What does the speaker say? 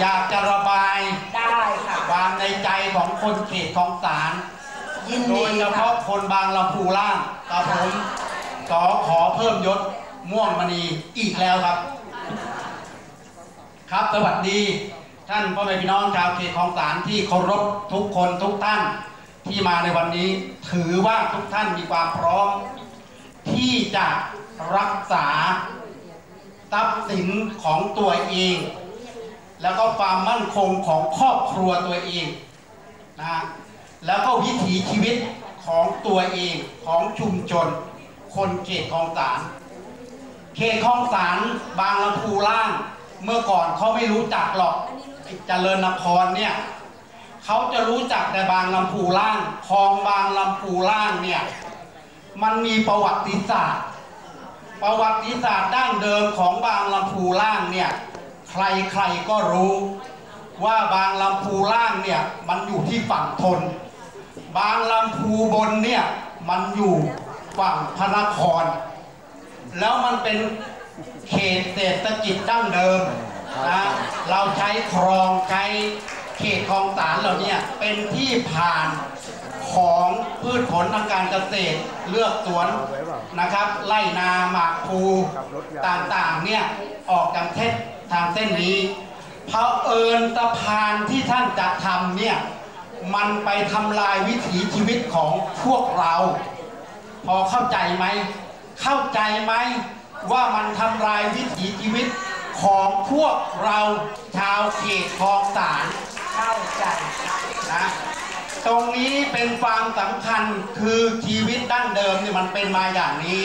อยากจะระบายได้ค่ะความในใจของคนเขตของสารยินโดดียเฉค่ะพาะคนบางลำพูล่างกับผมขอขอเพิ่มยศม่วงมณีอีกแล้วครับ ครับสวัสดี ท่านพ่อแม่พี่น้องชาวเขตของสารที่เคารพทุกคนทุกท่านที่มาในวันนี้ ถือว่าทุกท่านมีความพร้อม ที่จะรักษา ทรัพย์สินของตัวเอง แล้วก็ความมั่นคงของครอบครัวตัวเองนะฮะแล้วก็วิถีชีวิตของตัวเองของชุมชน คนเขตคลองสารเขตคลองสารบางลำพูล่าง เมื่อก่อนเขาไม่รู้จักหรอกเจริญนครเนี่ยเขาจะรู้จักแต่บางลำพูล่างคลองบางลำพูล่างเนี่ยมันมีประวัติศาสตร์ ประวัติศาสตร์ดั้งเดิมของบางลำพูล่างเนี่ย ใครๆก็รู้ว่าบางลำพูล่างเนี่ยมันอยู่ที่ฝั่งทน บางลำพูบนเนี่ยมันอยู่ฝั่งพระนคร แล้วมันเป็นเขตเศรษฐกิจดั้งเดิมนะเราใช้ครองใช้เขตคลองสารเหล่านี้เป็นที่ผ่านของพืชผลทางการเกษตรเลือกสวนนะครับไล่นาหมากพลูต่างๆเนี่ยออกจากเส้น ทางเส้นนี้เพราะเอิญสะพานที่ท่านจะทำเนี่ยมันไปทำลายวิถีชีวิตของพวกเรา พอเข้าใจไหม เข้าใจไหมว่ามันทำลายวิถีชีวิตของพวกเราชาวเขตคลองสารเข้าใจนะตรงนี้เป็นความสำคัญคือชีวิตดั้งเดิมเนี่ยมันเป็นมาอย่างนี้